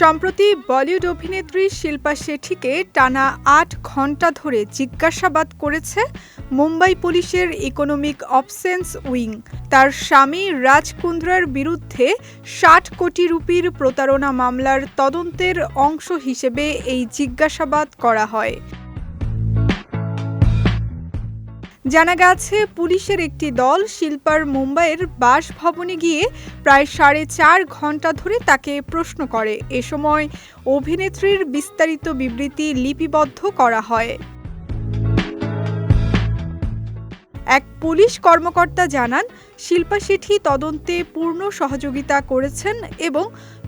সম্প্রতি বলিউড অভিনেত্রী শিল্পা শেঠিকে টানা আট ঘণ্টা ধরে জিজ্ঞাসাবাদ করেছে মুম্বাই পুলিশের ইকোনমিক অপসেন্স উইং। তার স্বামী রাজ কুন্দ্রার বিরুদ্ধে ষাট কোটি রুপির প্রতারণা মামলার তদন্তের অংশ হিসেবে এই জিজ্ঞাসাবাদ করা হয়। জানা গেছে, পুলিশের একটি দল শিল্পার মুম্বাইয়ের বাসভবনে গিয়ে প্রায় সাড়ে চার ঘণ্টা ধরে তাকে প্রশ্ন করে। এ সময় অভিনেত্রীর বিস্তারিত বিবৃতি লিপিবদ্ধ করা হয়। এক পুলিশ কর্মকর্তা জানান, শিল্পা শেঠি তদন্তে পূর্ণ সহযোগিতা করেছেন এবং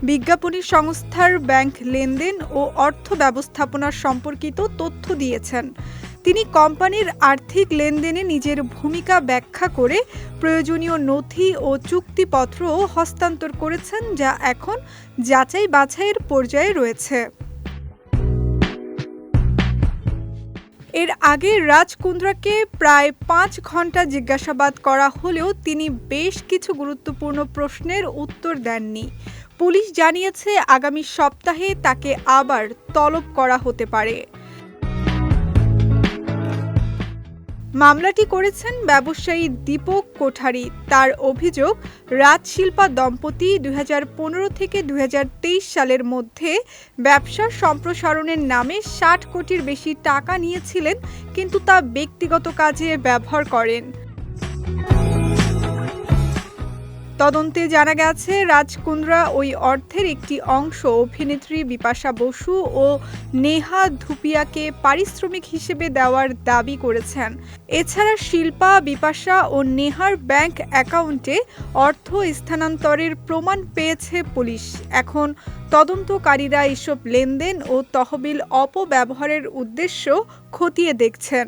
বিজ্ঞাপনী সংস্থার ব্যাংক লেনদেন ও অর্থ ব্যবস্থাপনা সম্পর্কিত তথ্য দিয়েছেন। তিনি কোম্পানির আর্থিক লেনদেনে নিজের ভূমিকা ব্যাখ্যা করে প্রয়োজনীয় নথি ও চুক্তিপত্রও হস্তান্তর করেছেন, যা এখন যাচাই বাছাইয়ের পর্যায়ে রয়েছে। এর আগে রাজ কুন্দ্রাকে প্রায় পাঁচ ঘণ্টা জিজ্ঞাসাবাদ করা হলেও তিনি বেশ কিছু গুরুত্বপূর্ণ প্রশ্নের উত্তর দেননি। পুলিশ জানিয়েছে, আগামী সপ্তাহে তাকে আবার তলব করা হতে পারে। মামলাটি করেছেন ব্যবসায়ী দীপক কোঠারি। তার অভিযোগ, রাজশিল্পা দম্পতি দু হাজার পনেরো থেকে দু হাজার তেইশ সালের মধ্যে ব্যবসা সম্প্রসারণের নামে ষাট কোটির বেশি টাকা নিয়েছিলেন, কিন্তু তা ব্যক্তিগত কাজে ব্যবহার করেন। তদন্তে জানা গেছে, রাজকুন্দ্রা ওই অর্থের একটি অংশ। অভিনেত্রী বিপাশা বসু ও নেহা ধুপিয়াকে পারিশ্রমিক হিসেবে দেওয়ার দাবি করেছেন। এছাড়া শিল্পা, বিপাশা ও নেহার ব্যাংক অ্যাকাউন্টে অর্থ স্থানান্তরের প্রমাণ পেয়েছে পুলিশ। এখন তদন্তকারীরা এসব লেনদেন ও তহবিল অপব্যবহারের উদ্দেশ্য খতিয়ে দেখছেন।